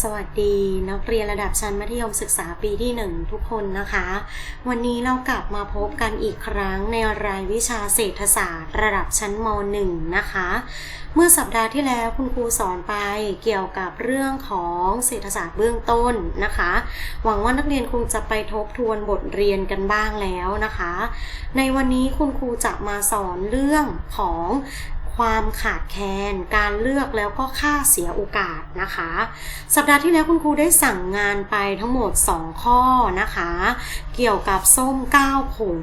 สวัสดีนักเรียนระดับชั้นมัธยมศึกษาปีที่ 1 ทุกคนนะคะ วันนี้เรากลับมาพบกันอีกครั้งในรายวิชาเศรษฐศาสตร์ ระดับชั้นม .1 นะคะ เมื่อสัปดาห์ที่แล้วคุณครูสอนไปเกี่ยวกับเรื่องของเศรษฐศาสตร์เบื้องต้นนะคะ หวังว่านักเรียนคงจะไปทบทวนบทเรียนกันบ้างแล้วนะคะ ในวันนี้คุณครูจะมาสอนเรื่องของ ความขาดแคลน การเลือกแล้วก็ค่าเสียโอกาสนะคะ สัปดาห์ที่แล้วคุณครูได้สั่งงานไปทั้งหมด 2 ข้อนะคะ เกี่ยวกับส้ม 9 ผล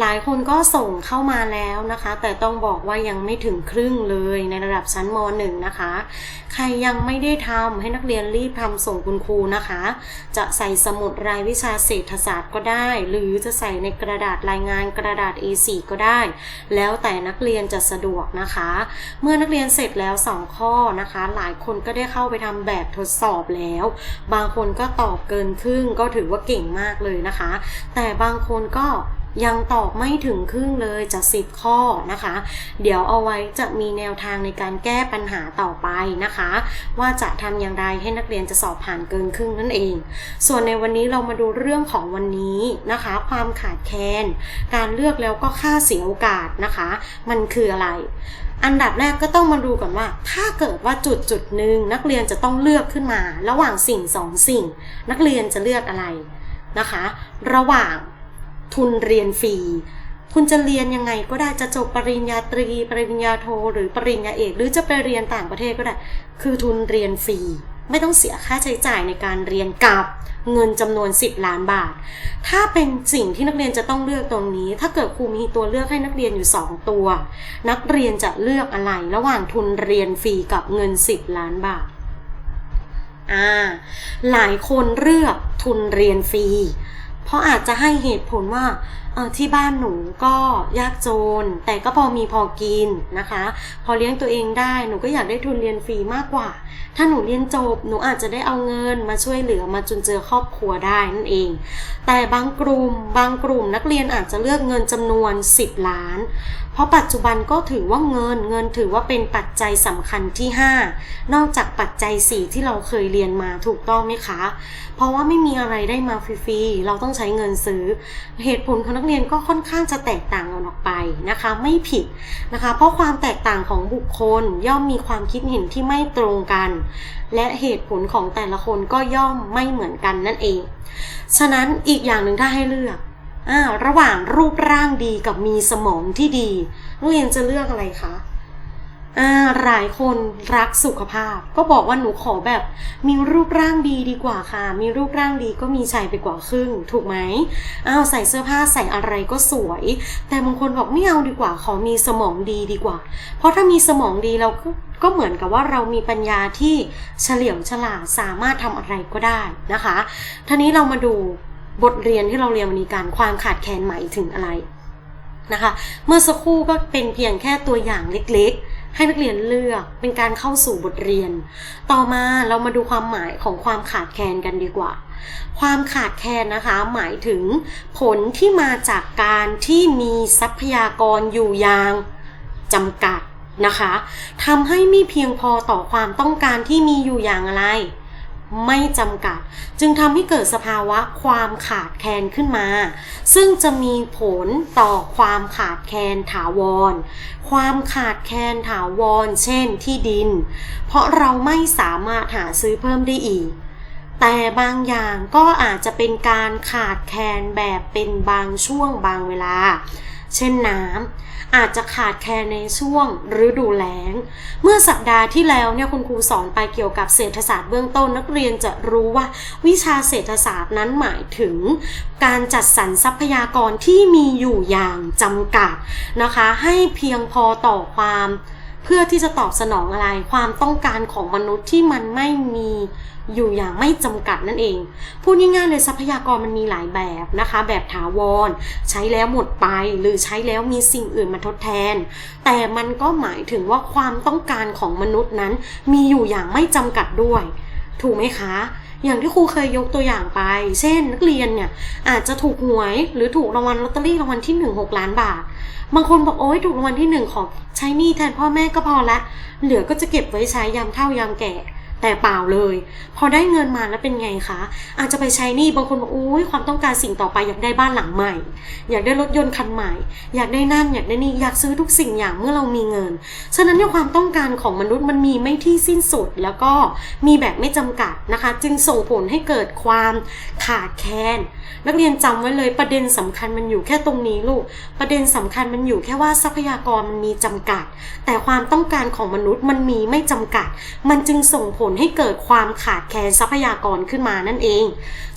หลายคนก็ส่งเข้ามาแล้วนะคะ แต่ต้องบอกว่ายังไม่ถึงครึ่งเลยในระดับชั้นม .1 นะคะ ใครยังไม่ได้ทำให้นักเรียนรีบทำส่งคุณครูนะคะ จะใส่สมุดรายวิชาเศรษฐศาสตร์ก็ได้ หรือจะใส่ในกระดาษรายงานกระดาษ A4 ก็ได้ แล้วแต่นักเรียนจะสะดวกนะคะ เมื่อนักเรียนเสร็จแล้ว 2 ข้อนะคะ หลายคนก็ได้เข้าไปทำแบบทดสอบแล้ว บางคนก็ตอบเกินครึ่งก็ถือว่าเก่งมากเลยนะคะแต่บางคนก็ยังตอบไม่ถึงครึ่งเลยจะ10 ข้อนะคะ เดี๋ยวเอาไว้จะมีแนวทางในการแก้ปัญหาต่อไปนะคะ ว่าจะทำอย่างไรให้นักเรียนจะสอบผ่านเกินครึ่งนั่นเอง ส่วนในวันนี้เรามาดูเรื่องของวันนี้นะคะ ความขาดแคลนการเลือกแล้วก็ค่าเสียโอกาสนะคะ มันคืออะไร อันดับแรกก็ต้องมาดูก่อนว่า ถ้าเกิดว่าจุดจุดหนึ่งนักเรียนจะต้องเลือกขึ้นมา ระหว่างสิ่งสองสิ่ง นักเรียนจะเลือกอะไร นะคะ ระหว่างทุนเรียนฟรีคุณจะเรียนยังไงก็ได้จะจบปริญญาตรี ปริญญาโท หรือปริญญาเอก หรือจะไปเรียนต่างประเทศก็ได้ คือทุนเรียนฟรี ไม่ต้องเสียค่าใช้จ่ายในการเรียนกับเงินจำนวน 10 ล้านบาท ถ้าเป็นสิ่งที่นักเรียนจะต้องเลือกตรงนี้ ถ้าเกิดครูมีตัวเลือกให้นักเรียนอยู่ 2 ตัว นักเรียนจะเลือกอะไรระหว่างทุนเรียนฟรีกับเงิน 10 ล้านบาท อ่าหลายคนเลือกทุนเรียนฟรี เพราะอาจจะให้เหตุผลว่า ที่บ้านหนูก็ยากจน แต่ก็พอมีพอกินนะคะ พอเลี้ยงตัวเองได้หนูก็อยากได้ทุนเรียนฟรีมากกว่า ถ้าหนูเรียนจบหนูอาจจะได้เอาเงินมาช่วยเหลือมาจุนเจือครอบครัวได้นั่นเอง แต่บางกลุ่มบางกลุ่มนักเรียนอาจจะเลือกเงินจำนวน 10 ล้าน เพราะปัจจุบันก็ถือว่าเงินเงินถือว่าเป็นปัจจัยสำคัญที่ 5 นอกจากปัจจัย 4 ที่เราเคยเรียนมาถูกต้องไหมคะ เพราะว่าไม่มีอะไรได้มาฟรีๆเราต้องใช้เงินซื้อเหตุผลของนักเรียนก็ค่อนข้างจะแตกต่างกันออกไปนะคะ ไม่ผิดนะคะ เพราะความแตกต่างของบุคคลย่อมมีความคิดเห็นที่ไม่ตรงกัน และเหตุผลของแต่ละคนก็ย่อมไม่เหมือนกันนั่นเอง ฉะนั้นอีกอย่างหนึ่งถ้าให้เลือกอ่าระหว่างรูปร่างดีกับมีสมองที่ดีนักเรียนจะเลือกอะไรคะ อ่าหลายคนรักสุขภาพ ก็บอกว่าหนูขอแบบ มีรูปร่างดีดีกว่าค่ะ มีรูปร่างดีก็มีชัยไปกว่าครึ่ง ถูกไหมอ้าวใส่เสื้อผ้าใส่อะไรก็สวย แต่บางคนบอกไม่เอาดีกว่า ขอมีสมองดีดีกว่า เพราะถ้ามีสมองดีเราก็ก็เหมือนกับว่าเรามีปัญญาที่เฉลียวฉลาดสามารถทำอะไรก็ได้นะคะทีนี้เรามาดูบทเรียนที่เราเรียนวันนี้การความขาดแคลนหมายถึงอะไรนะคะ เมื่อสักครู่ก็เป็นเพียงแค่ตัวอย่างเล็กๆ ให้นักเรียนเลือกเป็นการเข้าสู่บทเรียน ต่อมาเรามาดูความหมายของความขาดแคลนกันดีกว่า ความขาดแคลนนะคะ หมายถึงผลที่มาจากการที่มีทรัพยากรอยู่อย่างจำกัดนะคะทำให้ไม่เพียงพอต่อความต้องการที่มีอยู่อย่างอะไร ไม่จำกัด จึงทำให้เกิดสภาวะความขาดแคลนขึ้นมา ซึ่งจะมีผลต่อความขาดแคลนถาวร ความขาดแคลนถาวร เช่นที่ดิน เพราะเราไม่สามารถหาซื้อเพิ่มได้อีก แต่บางอย่างก็อาจจะเป็นการขาดแคลนแบบเป็นบางช่วงบางเวลา เช่นน้ำอาจจะขาดแคลนในช่วงฤดูแล้ง เมื่อสัปดาห์ที่แล้วเนี่ยคุณครูสอนไปเกี่ยวกับเศรษฐศาสตร์เบื้องต้นนักเรียนจะรู้ว่า วิชาเศรษฐศาสตร์นั้นหมายถึง การจัดสรรทรัพยากรที่มีอยู่อย่างจำกัดนะคะ ให้เพียงพอต่อความเพื่อที่จะตอบสนองอะไรความต้องการของมนุษย์ที่มันไม่มี อยู่อย่างไม่จำกัดนั่นเอง พูดง่ายๆเลยทรัพยากรมันมีหลายแบบนะคะ แบบถาวร ใช้แล้วหมดไป หรือใช้แล้วมีสิ่งอื่นมาทดแทน แต่มันก็หมายถึงว่าความต้องการของมนุษย์นั้น มีอยู่อย่างไม่จำกัดด้วย ถูกไหมคะอย่างที่ครูเคยยกตัวอย่างไป เช่น นักเรียนเนี่ย อาจจะถูกหวยหรือถูกรางวัลลอตเตอรี่รางวัลที่1 6ล้านบาท บางคนบอกโอ๊ยถูกรางวัลที่หนึ่งขอใช้หนี้แทนพ่อแม่ก็พอละ เหลือก็จะเก็บไว้ใช้ยามเท่ายามแก่ แต่เปล่าเลย พอได้เงินมาแล้วเป็นไงคะ อาจจะไปใช้หนี้บางคนบอกอุ้ยความต้องการสิ่งต่อไปอยากได้บ้านหลังใหม่ อยากได้รถยนต์คันใหม่ อยากได้นั่นอยากได้นี่อยากซื้อทุกสิ่งอย่างเมื่อเรามีเงิน ฉะนั้นในยความต้องการของมนุษย์มันมีไม่ที่สิ้นสุด แล้วก็มีแบบไม่จำกัดนะคะ จึงส่งผลให้เกิดความขาดแคลนนักเรียนจำไว้เลยประเด็นสำคัญมันอยู่แค่ตรงนี้ลูก ประเด็นสำคัญมันอยู่แค่ว่าทรัพยากรมันมีจำกัด แต่ความต้องการของมนุษย์มันมีไม่จำกัด มันจึงส่งผลให้เกิดความขาดแคลนทรัพยากรขึ้นมานั่นเอง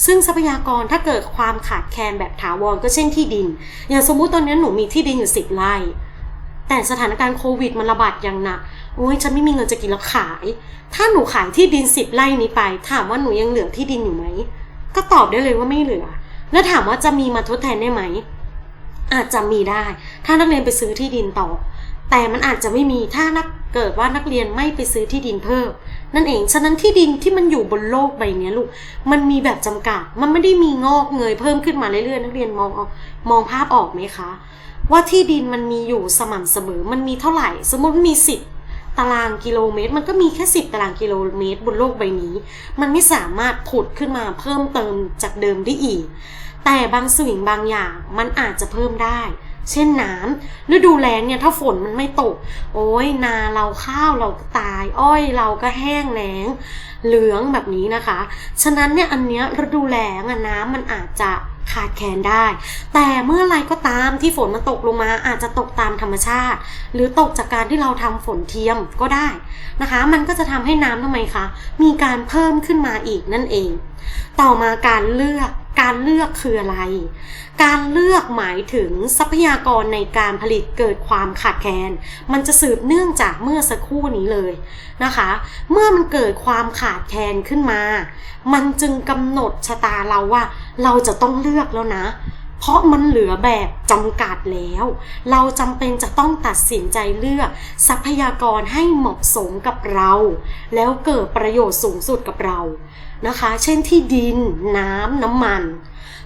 ซึ่งทรัพยากรถ้าเกิดความขาดแคลนแบบถาวรก็เช่นที่ดิน อย่างสมมุติตอนนี้หนูมีที่ดินอยู่สิบไร่แต่สถานการณ์โควิดมันระบาดอย่างหนักโอ้ยฉันไม่มีเงินจะกินแล้วขาย ถ้าหนูขายที่ดินสิบไร่นี้ไป ถามว่าหนูยังเหลือที่ดินอยู่ไหม ก็ตอบได้เลยว่าไม่เหลือ แล้วถามว่าจะมีมาทดแทนได้ไหม อาจจะมีได้ ถ้านักเรียนไปซื้อที่ดินต่อ แต่มันอาจจะไม่มีถ้านักเกิดว่านักเรียนไม่ไปซื้อที่ดินเพิ่มนั่นเอง ฉะนั้นที่ดินที่มันอยู่บนโลกใบนี้ลูก มันมีแบบจำกัด มันไม่ได้มีงอกเงยเพิ่มขึ้นมาเรื่อยๆ นักเรียนมองเอามองภาพออกไหมคะ ว่าที่ดินมันมีอยู่สม่ำเสมอ มันมีเท่าไหร่ สมมติมีสิบ ตารางกิโลเมตร มันก็มีแค่สิบตารางกิโลเมตรบนโลกใบนี้ มันไม่สามารถผุดขึ้นมาเพิ่มเติมจากเดิมได้อีก แต่บางสิ่งบางอย่างมันอาจจะเพิ่มได้ เช่นน้ำฤดูแล้งเนี่ยถ้าฝนมันไม่ตก โอ้ยนาเราข้าวเราก็ตาย อ้อยเราก็แห้งแล้ง เหลืองแบบนี้นะคะ ฉะนั้นเนี่ยอันเนี้ยฤดูแล้งอะน้ำมันอาจจะ ขาดแคลนได้ แต่เมื่อไรก็ตามที่ฝนมันตกลงมาอาจจะตกตามธรรมชาติ หรือตกจากการที่เราทำฝนเทียมก็ได้นะคะ มันก็จะทำให้น้ำทำไมคะ มีการเพิ่มขึ้นมาอีกนั่นเอง ต่อมาการเลือกการเลือกคืออะไร การเลือกหมายถึงทรัพยากรในการผลิตเกิดความขาดแคลน มันจะสืบเนื่องจากเมื่อสักครู่นี้เลยนะคะ เมื่อมันเกิดความขาดแคลนขึ้นมา มันจึงกำหนดชะตาเราว่า เราจะต้องเลือกแล้วนะ เพราะมันเหลือแบบจำกัดแล้ว เราจำเป็นจะต้องตัดสินใจเลือกทรัพยากรให้เหมาะสมกับเรา แล้วเกิดประโยชน์สูงสุดกับเรานะคะ เช่นที่ดินน้ำน้ำมัน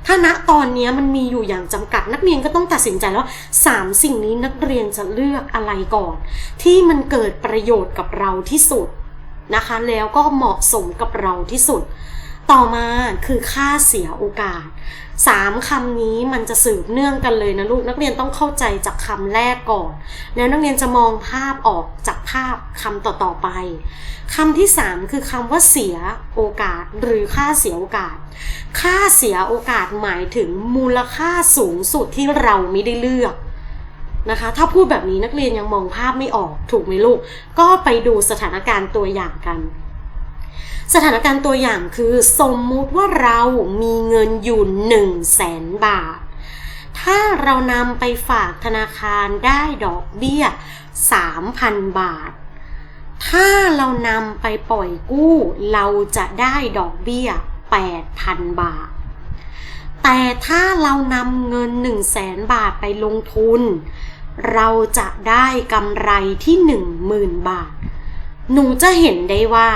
ถ้าณตอนนี้มันมีอยู่อย่างจำกัด นักเรียนก็ต้องตัดสินใจแล้วสามสิ่งนี้นักเรียนจะเลือกอะไรก่อน ที่มันเกิดประโยชน์กับเราที่สุดนะคะ แล้วก็เหมาะสมกับเราที่สุด ต่อมาคือค่าเสียโอกาสสามคำนี้มันจะสืบเนื่องกันเลยนะลูกนักเรียนต้องเข้าใจจากคำแรกก่อน แล้วนักเรียนจะมองภาพออกจากภาพคำต่อๆไปคำที่สามคือคำว่าเสียโอกาส หรือค่าเสียโอกาส ค่าเสียโอกาสหมายถึงมูลค่าสูงสุดที่เราไม่ได้เลือกนะคะ ถ้าพูดแบบนี้นักเรียนยังมองภาพไม่ออกถูกไหมลูก ก็ไปดูสถานการณ์ตัวอย่างกัน สถานการณ์ตัวอย่างคือสมมุติว่าเรามีเงินอยู่1 0 0 0 0แสนบาท ถ้าเรานำไปฝากธนาคารได้ดอกเบี้ย 3,000 บาท ถ้าเรานำไปปล่อยกู้ เราจะได้ดอกเบี้ย 8,000 บาท แต่ถ้าเรานำเงิน 1 0 0 0 0แสนบาทไปลงทุน เราจะได้กำไรที่ 10,000 บาท หนูจะเห็นได้ว่า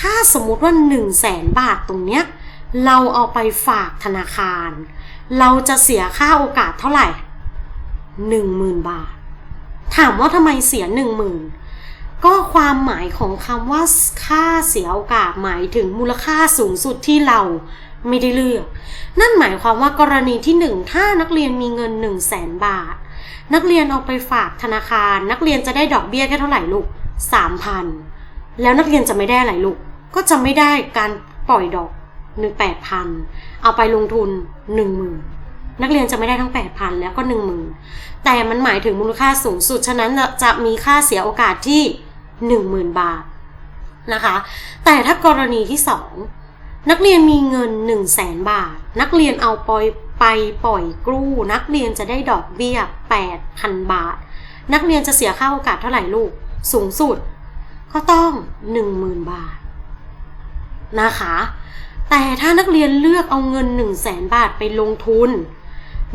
ถ้าสมมุติว่า1 0 0 0 0แสนบาทตรงเนี้ย เราเอาไปฝากธนาคาร เราจะเสียค่าโอกาสเท่าไหร่ 10,000 บาท ถามว่าทำไมเสีย 10,000 ก็ความหมายของคำว่าค่าเสียโอกาสหมายถึงมูลค่าสูงสุดที่เราไม่ได้เลือก นั่นหมายความว่ากรณีที่หนึ่งถ้านักเรียนมีเงิน 1 0 0 0 0แสนบาท นักเรียนเอาไปฝากธนาคาร นักเรียนจะได้ดอกเบี้ยแค่เท่าไหร่ลูก3,000 แล้วนักเรียนจะไม่ได้อะไรลูก ก็จะไม่ได้การปล่อยดอกหนึ่งแปดพันเอาไปลงทุนหนึ่งหมื่นนักเรียนจะไม่ได้ทั้งแปดพันแล้วก็หนึ่งหมื่นแต่มันหมายถึงมูลค่าสูงสุด ฉะนั้นจะมีค่าเสียโอกาสที่หนึ่งหมื่นบาทนะคะ แต่ถ้ากรณีที่สองนักเรียนมีเงิน1 0 0 0 0แสนบาท นักเรียนเอาปล่อยไปปล่อยกู้นักเรียนจะได้ดอกเบี้ย8,000บาท นักเรียนจะเสียค่าโอกาสเท่าไหร่ลูก สูงสุด ก็ต้อง 10,000 บาท นะคะ แต่ถ้านักเรียนเลือกเอาเงิน 1 0 0 0 0แสนบาทไปลงทุน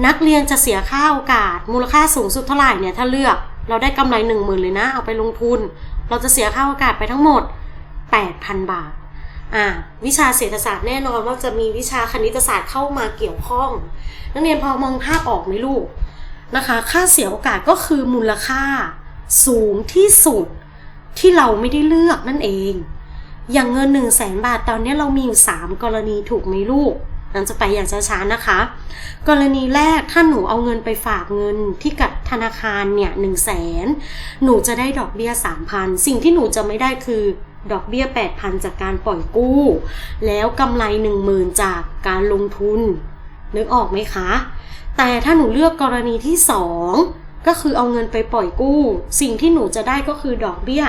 นักเรียนจะเสียค่าโอกาส มูลค่าสูงสุดเท่าไหร่เนี่ยถ้าเลือกเราได้กำไร 1 0,000 เลยนะ เอาไปลงทุน เราจะเสียค่าโอกาสไปทั้งหมด 8,000 บาทอ่าวิชาเศรษฐศาสตร์แน่นอนว่าจะมีวิชาคณิตศาสตร์เข้ามาเกี่ยวข้อง นักเรียนพอมองภาพออกไหมลูกนะคะ ค่าเสียโอกาสก็คือมูลค่าสูงที่สุด ที่เราไม่ได้เลือกนั่นเอง อย่างเงิน1 0 0 0 0แสนบาทตอนนี้เรามีอยู่ 3 กรณีถูกไหมลูกเราจะไปอย่างช้าๆนะคะ กรณีแรกถ้าหนูเอาเงินไปฝากเงินที่กับธนาคารเนี่ยหนึ่งแสนหนูจะได้ดอกเบี้ย3,000สิ่งที่หนูจะไม่ได้คือดอกเบี้ย 8,000 จากการปล่อยกู้ แล้วกำไร 10,000 จากการลงทุน นึกออกไหมคะ แต่ถ้าหนูเลือกกรณีที่ 2 ก็คือเอาเงินไปปล่อยกู้ สิ่งที่หนูจะได้ก็คือดอกเบี้ย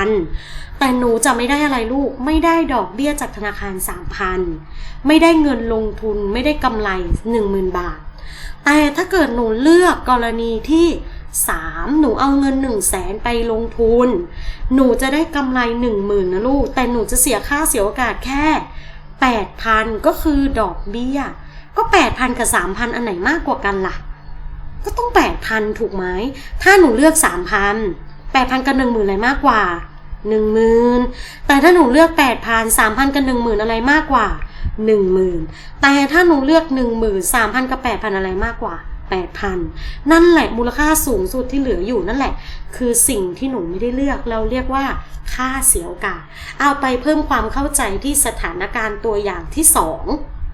8,000 แต่หนูจะไม่ได้อะไรลูก ไม่ได้ดอกเบี้ยจากธนาคาร 3,000 ไม่ได้เงินลงทุนไม่ได้กำไร 10,000 บาท แต่ถ้าเกิดหนูเลือกกรณีที่ 3 หนูเอาเงิน 1 0 0 0 0แสนไปลงทุน หนูจะได้กำไร 10,000นะลูก แต่หนูจะเสียค่าเสียโอกาสแค่ 8,000 ก็คือดอกเบี้ย ก็ 8,000 กับ 3,000 อันไหนมากกว่ากันล่ะ ก็ต้อง8,000ถูกไหม ถ้าหนูเลือก3,000 8,000กับ10,000อะไรมากกว่า10,000แต่ถ้าหนูเลือก8,000 3,000กับ10,000อะไรมากกว่า10,000แต่ถ้าหนูเลือก10,000 3,000กับ8,000อะไรมากกว่า8,000นั่นแหละมูลค่าสูงสุดที่เหลืออยู่นั่นแหละ คือสิ่งที่หนูไม่ได้เลือกเราเรียกว่าค่าเสียโอกาส เอาไปเพิ่มความเข้าใจที่สถานการณ์ตัวอย่างที่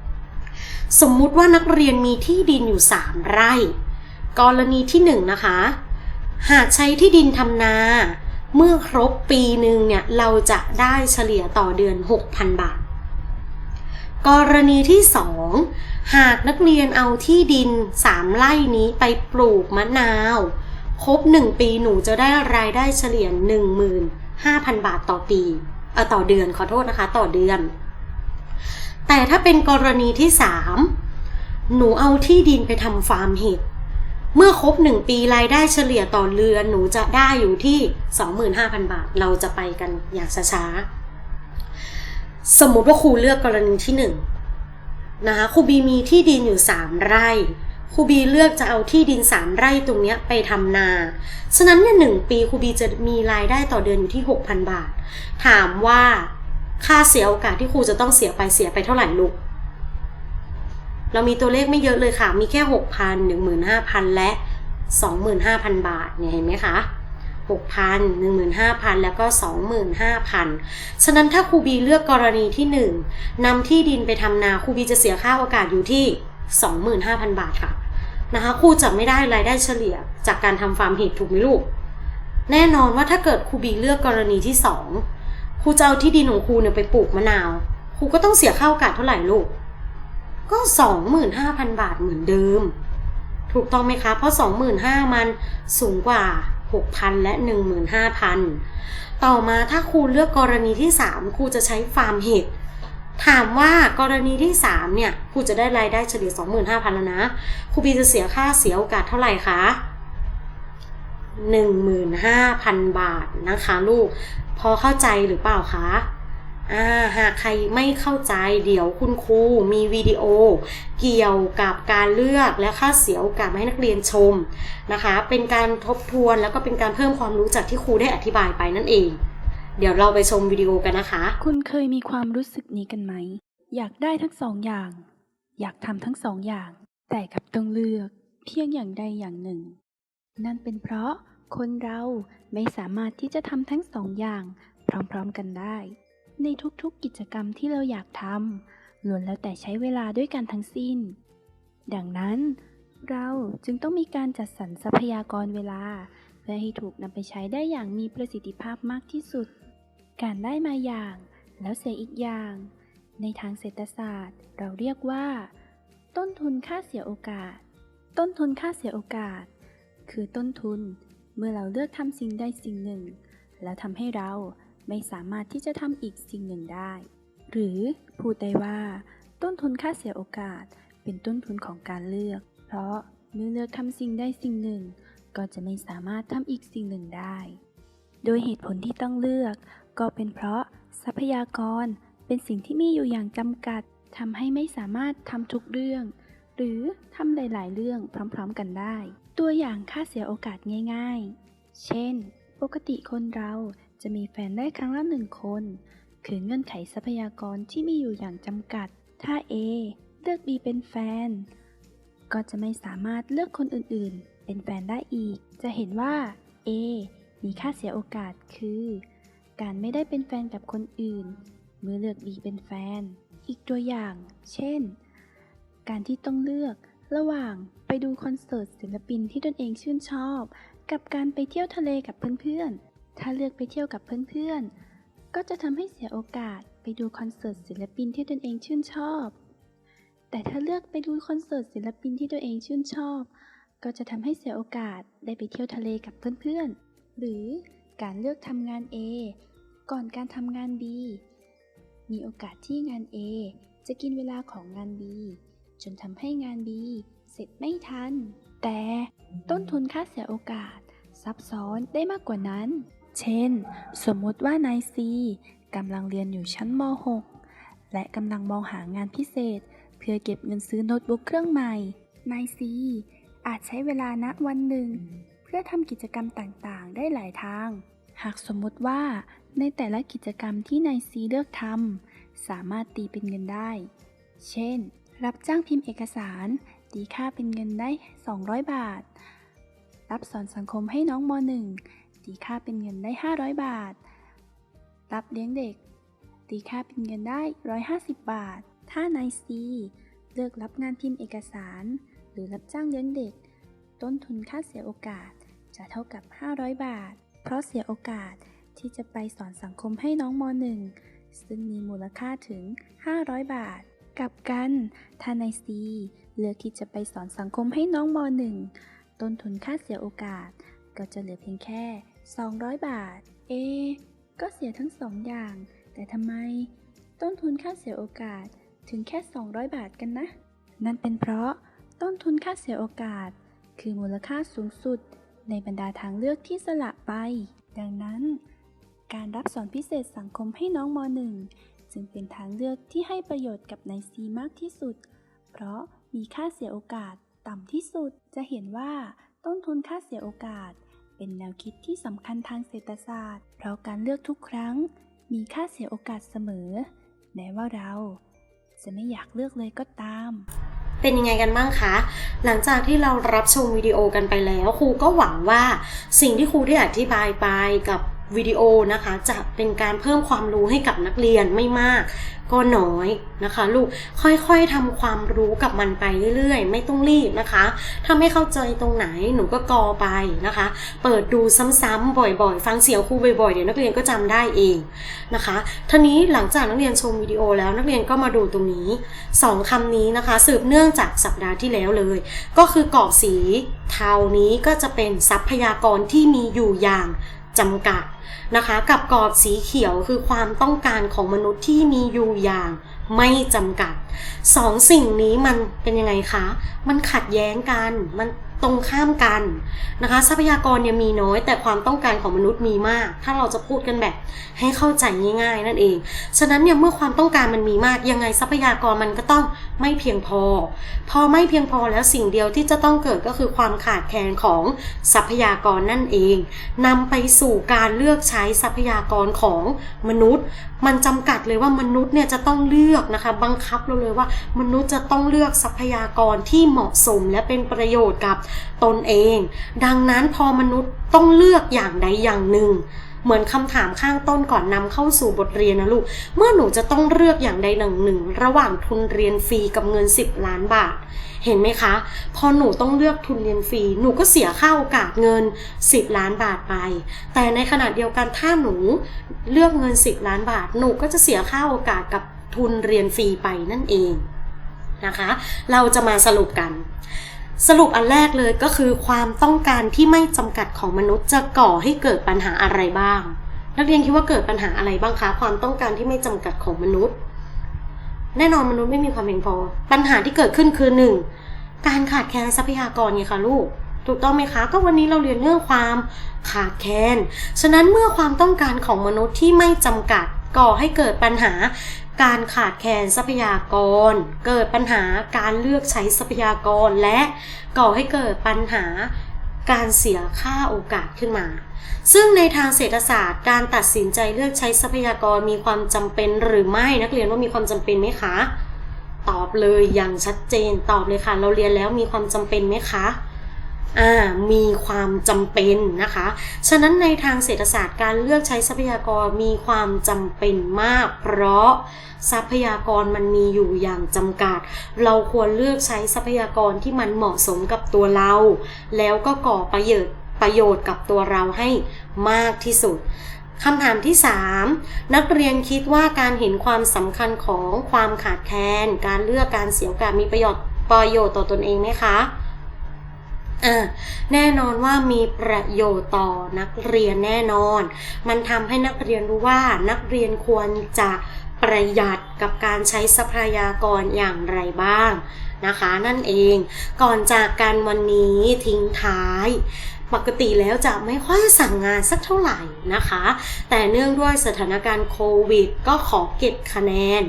2สมมุติว่านักเรียนมีที่ดินอยู่3ไร่ กรณีที่1นนะคะ หากใช้ที่ดินทำนา เมื่อครบปีหนึ่งเนี่ย เราจะได้เฉลี่ยต่อเดือน 6,000 บาท กรณีที่ 2 หากนักเรียนเอาที่ดิน 3 ไร่นี้ไปปลูกมะนาว ครบ 1 ปีหนูจะได้รายได้เฉลี่ย 15,000 บาทต่อปีเออต่อเดือนขอโทษนะคะ ต่อเดือน แต่ถ้าเป็นกรณีที่ 3 หนูเอาที่ดินไปทำฟาร์มเห็ด เมื่อครบ 1 ปีรายได้เฉลี่ยต่อเรือนหนูจะได้อยู่ที่ 25,000 บาท เราจะไปกันอย่างช้าๆ สมมุติว่าครูเลือกกรณีที่ 1 นะคะครูบีมีที่ดินอยู่ 3 ไร่ครูบีเลือกจะเอาที่ดิน 3 ไร่ตรงนี้ไปทำนา ฉะนั้นเนี่ยหปีครูบีจะมีรายได้ต่อเดือนอยู่ที่ 6,000 บาท ถามว่าค่าเสียโอกาสที่ครูจะต้องเสียไปเสียไปเท่าไหร่ลูก เรามีตัวเลขไม่เยอะเลยค่ะ มีแค่ 6,000 15,000 และ 25,000 บาทเนี่ยเห็นไหมคะ6,000 15,000 แล้วก็ 25,000 ฉะนั้นถ้าครูบีเลือกกรณีที่ 1นำที่ดินไปทำนาครูบีจะเสียค่าโอกาสอยู่ที่ 25,000 บาทค่ะนะคะครูจะไม่ได้รายได้เฉลี่ยจากการทำฟาร์มเห็ดถูกไหมลูก แน่นอนว่าถ้าเกิดครูบีเลือกกรณีที่ 2ครูจะเอาที่ดินของครูเนี่ยไปปลูกมะนาว ครูก็ต้องเสียค่าโอกาสเท่าไหร่ลูก ก็ 25,000 บาทเหมือนเดิม ถูกต้องไหมคะ เพราะ 25,000มันสูงกว่า 6,000 และ 15,000 ต่อมาถ้าครูเลือกกรณีที่ 3ครูจะใช้ฟาร์มเห็ดถามว่ากรณีที่ 3 เนี่ยครูจะได้รายได้เฉลี่ย 25,000 แล้วนะครูบีจะเสียค่าเสียโอกาสเท่าไหร่คะ15,000 บาทนะคะลูก พอเข้าใจหรือเปล่าคะ หากใครไม่เข้าใจเดี๋ยวคุณครูมีวิดีโอ เกี่ยวกับการเลือกและค่าเสียโอกาสมาให้นักเรียนชมนะคะ เป็นการทบทวนแล้วก็เป็นการเพิ่มความรู้จากที่ครูได้อธิบายไปนั่นเอง เดี๋ยวเราไปชมวิดีโอกันนะคะ คุณเคยมีความรู้สึกนี้กันไหม อยากได้ทั้งสองอย่าง อยากทำทั้งสองอย่าง แต่กับต้องเลือกเพียงอย่างใดอย่างหนึ่ง นั่นเป็นเพราะคนเราไม่สามารถที่จะทำทั้งสองอย่าง พร้อมๆกันได้ ในทุกๆกิจกรรมที่เราอยากทำล้วนแล้วแต่ใช้เวลาด้วยกันทั้งสิ้น ดังนั้น เราจึงต้องมีการจัดสรรทรัพยากรเวลา เพื่อให้ถูกนำไปใช้ได้อย่างมีประสิทธิภาพมากที่สุด การได้มาอย่าง แล้วเสียอีกอย่าง ในทางเศรษฐศาสตร์ เราเรียกว่า ต้นทุนค่าเสียโอกาส ต้นทุนค่าเสียโอกาส คือต้นทุนเมื่อเราเลือกทำสิ่งใดสิ่งหนึ่ง แล้วทำให้เรา ไม่สามารถที่จะทำอีกสิ่งหนึ่งได้ หรือพูดได้ว่า ต้นทุนค่าเสียโอกาส เป็นต้นทุนของการเลือก เพราะเมื่อเลือกทำสิ่งใดสิ่งหนึ่ง ก็จะไม่สามารถทำอีกสิ่งหนึ่งได้ โดยเหตุผลที่ต้องเลือก ก็เป็นเพราะทรัพยากรเป็นสิ่งที่มีอยู่อย่างจำกัดทำให้ไม่สามารถทำทุกเรื่อง หรือทำหลาย ๆ เรื่องพร้อม ๆ กันได้ ตัวอย่างค่าเสียโอกาสง่าย ๆ เช่น ปกติคนเรา จะมีแฟนได้ครั้งละหนึ่งคน คือเงื่อนไขทรัพยากรที่มีอยู่อย่างจำกัด ถ้า A เลือก B เป็นแฟน ก็จะไม่สามารถเลือกคนอื่นๆ เป็นแฟนได้อีก จะเห็นว่า A มีค่าเสียโอกาสคือ การไม่ได้เป็นแฟนกับคนอื่น เมื่อเลือกดีเป็นแฟน อีกตัวอย่าง เช่น การที่ต้องเลือกระหว่างไปดูคอนเสิร์ตศิลปินที่ตนเองชื่นชอบ กับการไปเที่ยวทะเลกับเพื่อน ถ้าเลือกไปเที่ยวกับเพื่อนๆ ก็จะทำให้เสียโอกาสไปดูคอนเสิร์ตศิลปินที่ตนเองชื่นชอบ แต่ถ้าเลือกไปดูคอนเสิร์ตศิลปินที่ตัวเองชื่นชอบ ก็จะทำให้เสียโอกาสได้ไปเที่ยวทะเลกับเพื่อนๆ หรือการเลือกทำงาน A ก่อนการทำงาน B มีโอกาสที่งาน A จะกินเวลาของงาน B จนทำให้งาน B เสร็จไม่ทัน แต่ต้นทุนค่าเสียโอกาส ซับซ้อนได้มากกว่านั้น เช่น สมมุติว่านาย C กำลังเรียนอยู่ชั้นม .6 และกำลังมองหางานพิเศษ เพื่อเก็บเงินซื้อโน้ตบุ๊กเครื่องใหม่ นาย C อาจใช้เวลาณวันหนึ่ง เพื่อทำกิจกรรมต่างๆ ได้หลายทาง หากสมมุติว่าในแต่ละกิจกรรมที่นายซีเลือกทำสามารถตีเป็นเงินได้ เช่น รับจ้างพิมพ์เอกสาร ตีค่าเป็นเงินได้ 200 บาท รับสอนสังคมให้น้องม .1 ตีค่าเป็นเงินได้ 500 บาท รับเลี้ยงเด็ก ตีค่าเป็นเงินได้ 150 บาท ถ้านายซีเลือกรับงานพิมพ์เอกสาร หรือรับจ้างเลี้ยงเด็ก ต้นทุนค่าเสียโอกาสจะเท่ากับ 500 บาท เพราะเสียโอกาสที่จะไปสอนสังคมให้น้องม .1 ซึ่งมีมูลค่าถึง 500 บาท กลับกัน ถ้านายซีเลือกที่จะไปสอนสังคมให้น้องม .1 ต้นทุนค่าเสียโอกาสก็จะเหลือเพียงแค่ 200 บาท เอ ก็เสียทั้งสองอย่าง แต่ทำไม ต้นทุนค่าเสียโอกาสถึงแค่ 200 บาทกันนะ นั่นเป็นเพราะต้นทุนค่าเสียโอกาส คือมูลค่าสูงสุดในบรรดาทางเลือกที่สละไป ดังนั้น การรับสอนพิเศษสังคมให้น้องม .1 จึงเป็นทางเลือกที่ให้ประโยชน์กับนายซีมากที่สุด เพราะมีค่าเสียโอกาสต่ำที่สุด จะเห็นว่าต้นทุนค่าเสียโอกาส เป็นแนวคิดที่สำคัญทางเศรษฐศาสตร์ เพราะการเลือกทุกครั้ง มีค่าเสียโอกาสเสมอ แม้ว่าเรา จะไม่อยากเลือกเลยก็ตาม เป็นยังไงกันบ้างคะ หลังจากที่เรารับชมวิดีโอกันไปแล้วครูก็หวังว่าสิ่งที่ครูได้อธิบายไปกับวิดีโอนะคะ จะเป็นการเพิ่มความรู้ให้กับนักเรียนไม่มาก ก็น้อยนะคะ ลูกค่อยๆทำความรู้กับมันไปเรื่อยๆ ไม่ต้องรีบนะคะ ถ้าไม่เข้าใจตรงไหนหนูก็กอไปนะคะ เปิดดูซ้ำๆบ่อยๆ ฟังเสียงครูบ่อยๆเดี๋ยวนักเรียนก็จำได้เองนะคะทีนี้หลังจากนักเรียนชมวิดีโอแล้วนักเรียนก็มาดูตรงนี้สองคำนี้นะคะ สืบเนื่องจากสัปดาห์ที่แล้วเลย ก็คือกรอบสีเทานี้ก็จะเป็นทรัพยากรที่มีอยู่อย่าง จำกัดนะคะ กับกรอบสีเขียวคือความต้องการของมนุษย์ที่มีอยู่อย่างไม่จำกัดสองสิ่งนี้มันเป็นยังไงคะ มันขัดแย้งกัน มัน ตรงข้ามกันนะคะ ทรัพยากรเนี่ยมีน้อย แต่ความต้องการของมนุษย์มีมาก ถ้าเราจะพูดกันแบบให้เข้าใจง่าย ๆ นั่นเอง ฉะนั้นเนี่ยเมื่อความต้องการมันมีมาก ยังไงทรัพยากรมันก็ต้องไม่เพียงพอ พอไม่เพียงพอแล้วสิ่งเดียวที่จะต้องเกิดก็คือความขาดแคลนของทรัพยากรนั่นเองนำไปสู่การเลือกใช้ทรัพยากรของมนุษย์ มันจำกัดเลยว่ามนุษย์เนี่ยจะต้องเลือกนะคะ บังคับเราเลยว่ามนุษย์จะต้องเลือกทรัพยากรที่เหมาะสมและเป็นประโยชน์กับตนเอง ดังนั้นพอมนุษย์ต้องเลือกอย่างใดอย่างหนึ่ง เหมือนคำถามข้างต้นก่อนนำเข้าสู่บทเรียนนะลูก เมื่อหนูจะต้องเลือกอย่างใดหนึ่งหนึ่ง ระหว่างทุนเรียนฟรีกับเงิน 10 ล้านบาท เห็นไหมคะ พอหนูต้องเลือกทุนเรียนฟรีหนูก็เสียค่าโอกาสเงิน 10 ล้านบาทไป แต่ในขณะเดียวกันถ้าหนูเลือกเงิน 10 ล้านบาท หนูก็จะเสียค่าโอกาสกับทุนเรียนฟรีไปนั่นเองนะคะ เราจะมาสรุปกัน สรุปอันแรกเลยก็คือความต้องการที่ไม่จำกัดของมนุษย์จะก่อให้เกิดปัญหาอะไรบ้าง นักเรียนคิดว่าเกิดปัญหาอะไรบ้างคะ ความต้องการที่ไม่จำกัดของมนุษย์ แน่นอนมนุษย์ไม่มีความเพียงพอ ปัญหาที่เกิดขึ้นคือหนึ่งการขาดแคลนทรัพยากรไงคะลูก ถูกต้องไหมคะ ก็วันนี้เราเรียนเรื่องความขาดแคลน ฉะนั้นเมื่อความต้องการของมนุษย์ที่ไม่จำกัดก่อให้เกิดปัญหา การขาดแคลนทรัพยากร เกิดปัญหาการเลือกใช้ทรัพยากร และก่อให้เกิดปัญหาการเสียค่าโอกาสขึ้นมา ซึ่งในทางเศรษฐศาสตร์ การตัดสินใจเลือกใช้ทรัพยากรมีความจำเป็นหรือไม่นักเรียนว่ามีความจำเป็นไหมคะ ตอบเลยอย่างชัดเจนตอบเลยค่ะ เราเรียนแล้วมีความจำเป็นไหมคะ มีความจำเป็นนะคะ ฉะนั้นในทางเศรษฐศาสตร์การเลือกใช้ทรัพยากรมีความจำเป็นมาก เพราะทรัพยากรมันมีอยู่อย่างจำกัด เราควรเลือกใช้ทรัพยากรที่มันเหมาะสมกับตัวเรา แล้วก็ก่อประโยชน์ประโยชน์กับตัวเราให้มากที่สุดคำถามที่ 3 นักเรียนคิดว่าการเห็นความสำคัญของความขาดแคลนการเลือกการเสียโอกาสมีประโยชน์ประโยชน์ต่อตนเองไหมคะ อ่าแน่นอนว่ามีประโยชน์ต่อนักเรียนแน่นอน มันทำให้นักเรียนรู้ว่านักเรียนควรจะประหยัดกับการใช้ทรัพยากรอย่างไรบ้างนะคะ นั่นเองก่อนจากกันวันนี้ทิ้งท้าย ปกติแล้วจะไม่ค่อยสั่งงานสักเท่าไหร่นะคะ แต่เนื่องด้วยสถานการณ์โควิด ก็ขอเก็บคะแนน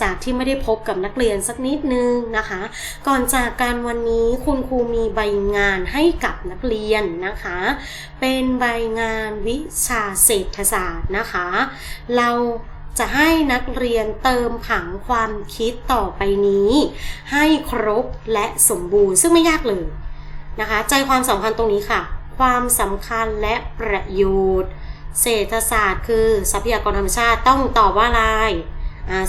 จากที่ไม่ได้พบกับนักเรียนสักนิดนึงนะคะ ก่อนจากการวันนี้คุณครูมีใบงานให้กับนักเรียนนะคะ เป็นใบงานวิชาเศรษฐศาสตร์นะคะ เราจะให้นักเรียนเติมผังความคิดต่อไปนี้ ให้ครบและสมบูรณ์ซึ่งไม่ยากเลยนะคะ ใจความสำคัญตรงนี้ค่ะ ความสำคัญและประโยชน์ เศรษฐศาสตร์ คือทรัพยากรธรรมชาติต้องตอบว่าอะไร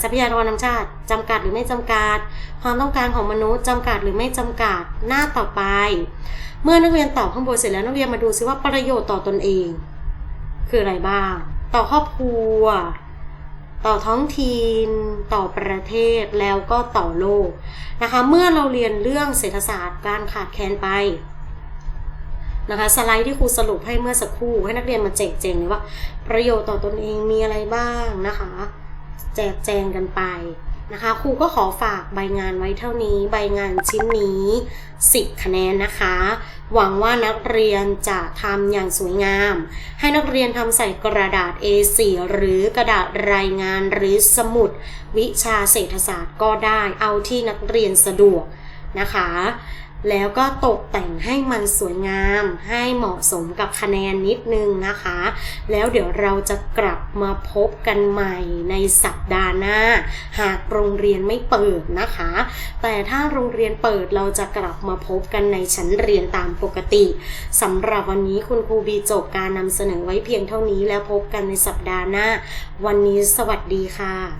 ทรัพยากรธรรมชาติจำกัดหรือไม่จำกัด ความต้องการของมนุษย์จำกัดหรือไม่จำกัดหน้าต่อไป เมื่อนักเรียนตอบข้างบนเสร็จแล้วนักเรียนมาดูซิว่าประโยชน์ต่อตนเอง คืออะไรบ้าง ต่อครอบครัว ต่อท้องถิ่นต่อประเทศแล้วก็ต่อโลกนะคะ เมื่อเราเรียนเรื่องเศรษฐศาสตร์การขาดแคลนไป นะคะสไลด์ที่ครูสรุปให้เมื่อสักครู่ ให้นักเรียนมาแจกแจงเลยว่า ประโยชน์ต่อตนเองมีอะไรบ้างนะคะ แจกแจงกันไปนะคะครูก็ขอฝากใบงานไว้เท่านี้ ใบงานชิ้นนี้ 10 คะแนนนะคะ หวังว่านักเรียนจะทำอย่างสวยงาม ให้นักเรียนทำใส่กระดาษ A4 หรือกระดาษรายงานหรือสมุด วิชาเศรษฐศาสตร์ก็ได้เอาที่นักเรียนสะดวกนะคะ แล้วก็ตกแต่งให้มันสวยงามให้เหมาะสมกับคะแนนนิดนึงนะคะ แล้วเดี๋ยวเราจะกลับมาพบกันใหม่ในสัปดาห์หน้า หากโรงเรียนไม่เปิดนะคะ แต่ถ้าโรงเรียนเปิดเราจะกลับมาพบกันในชั้นเรียนตามปกติสำหรับวันนี้คุณครูบีจบการนำเสนอไว้เพียงเท่านี้แล้วพบกันในสัปดาห์หน้า วันนี้สวัสดีค่ะ